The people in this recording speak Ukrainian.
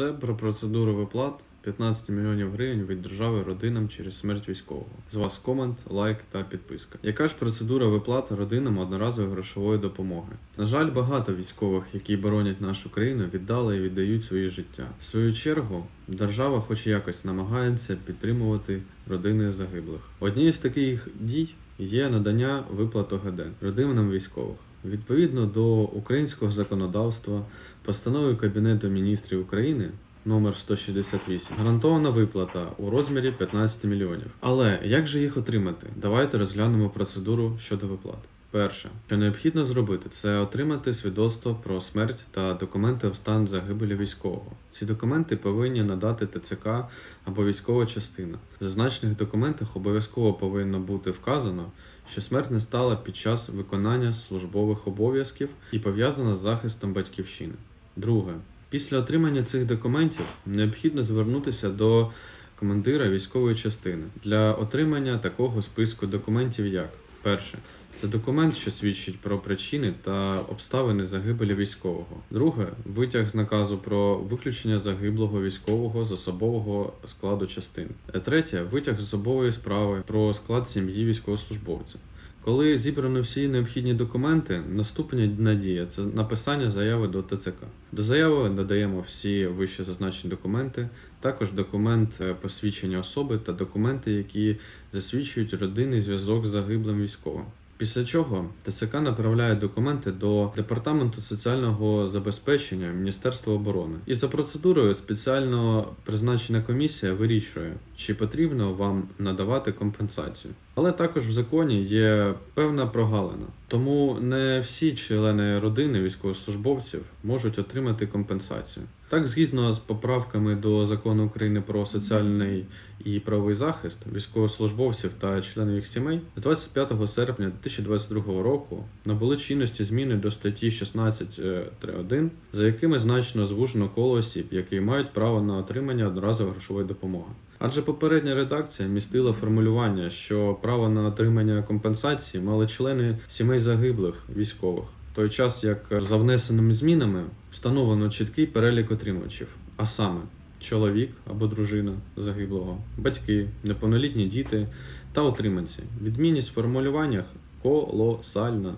Це про процедуру виплат 15 мільйонів гривень від держави родинам через смерть військового. З вас комент, лайк та підписка. Яка ж процедура виплат родинам одноразової грошової допомоги? На жаль, багато військових, які боронять нашу країну, віддали і віддають своє життя. В свою чергу, держава, хоч якось, намагається підтримувати родини загиблих. Однією з таких дій є надання виплат ОГД родинам військових. Відповідно до українського законодавства, постановою Кабінету міністрів України номер 168 гарантована виплата у розмірі 15 мільйонів. Але як же їх отримати? Давайте розглянемо процедуру щодо виплат. Перше, що необхідно зробити, це отримати свідоцтво про смерть та документи об стан загибелі військового. Ці документи повинні надати ТЦК або військова частина. В зазначених документах обов'язково повинно бути вказано, що смерть не стала під час виконання службових обов'язків і пов'язана з захистом батьківщини. Друге, після отримання цих документів необхідно звернутися до командира військової частини для отримання такого списку документів, як перше. Це документ, що свідчить про причини та обставини загибелі військового. Друге витяг з наказу про виключення загиблого військового з особового складу частин. Третє витяг з особової справи про склад сім'ї військовослужбовця. Коли зібрано всі необхідні документи, наступна надія це написання заяви до ТЦК. До заяви додаємо всі вище зазначені документи, також документ е, посвідчення особи та документи, які засвідчують родинний зв'язок з загиблим військовим. Після чого ТЦК направляє документи до Департаменту соціального забезпечення Міністерства оборони. І за процедурою спеціально призначена комісія вирішує, чи потрібно вам надавати компенсацію. Але також в законі є певна прогалина. Тому не всі члени родини військовослужбовців можуть отримати компенсацію. Так, згідно з поправками до закону України про соціальний і правовий захист військовослужбовців та членів їх сімей, з 25 серпня 2022 року набули чинності зміни до статті 16.3.1, за якими значно звужено коло осіб, які мають право на отримання одноразової грошової допомоги. Адже попередня редакція містила формулювання, що право на отримання компенсації мали члени сімей загиблих військових, в той час як за внесеними змінами встановлено чіткий перелік отримувачів, а саме чоловік або дружина загиблого, батьки, неповнолітні діти та утриманці. Відмінність в формулюваннях колосальна.